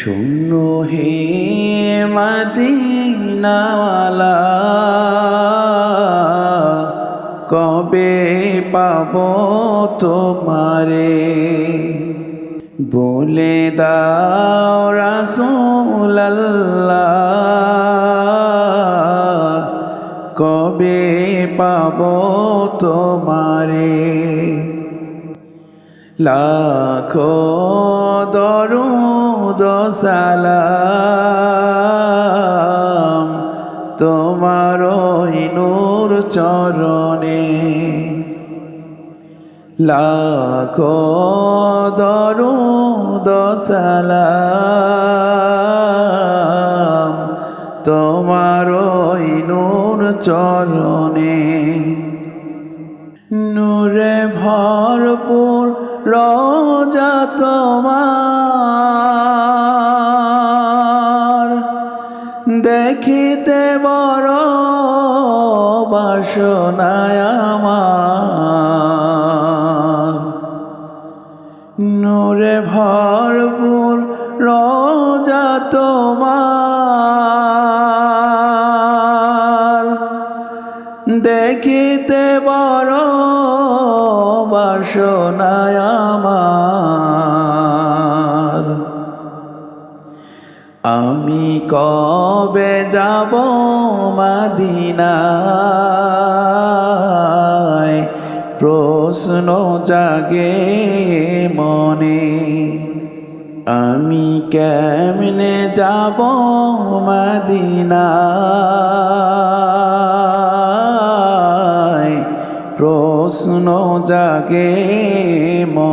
শূন্য হে মদিনাওয়ালা কবে পাব তোমারে? বলে দাও রাসূলাল্লাহ কবে পাব তোমারে? লাখো দরুদ সালাম তোমার নূর চরণে। লাখো দরুদ সালাম তোমার নূর চরণে। রোজা তোমার। দেখিতে বড় বাসনায় আমার। নূরে ভরপুর রোজা তোমার। দেখিতে বড় বাসনায় আমার। আমি কবে যাব মাদিনায়? প্রশ্ন জাগে মনে। আমি কেমনে যাব মাদিনায়? প্রশ্ন জাগে মনে।